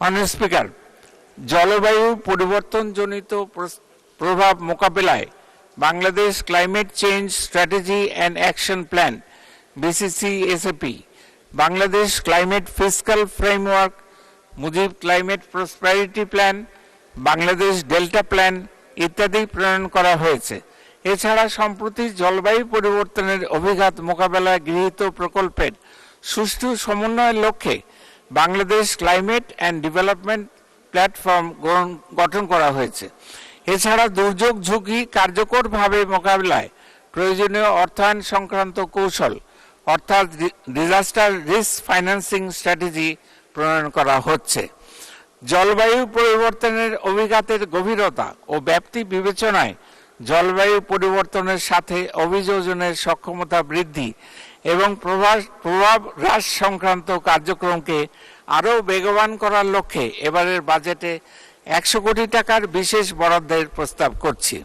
মাননীয় স্পিকার, জলবায়ু পরিবর্তনজনিত প্রভাব মোকাবেলায় Bangladesh climate change strategy and action plan B C C S A P Bangladesh climate fiscal framework, Mujib climate prosperity plan, Bangladesh delta plan ইত্যাদি প্রণয়ন করা হয়েছে। এছাড়া সম্প্রতি জলবায়ু পরিবর্তনের অভিঘাত মোকাবেলায় গৃহীত প্রকল্পের সুষ্ঠু সমন্বয়ের লক্ষ্যে Bangladesh climate and development platform গঠন করা হয়েছে। এছাড়া দুর্যোগ ঝুঁকি কার্যকরভাবে মোকাবিলায় প্রয়োজনীয় অর্থায়ন সংক্রান্ত কৌশল, অর্থাৎ ডিজাস্টার রিস্ক ফাইন্যান্সিং স্ট্র্যাটেজি প্রণয়ন করা হচ্ছে। জলবায়ু পরিবর্তনের অভিঘাতের গভীরতা ও ব্যাপ্তি বিবেচনায় জলবায়ু পরিবর্তনের সাথে অভিযোজনের সক্ষমতা বৃদ্ধি এবং প্রভাস প্রভাব হ্রাস সংক্রান্ত কার্যক্রমকে আরও বেগবান করার লক্ষ্যে এবারের বাজেটে একশো কোটি টাকার বিশেষ বরাদ্দের প্রস্তাব করছি।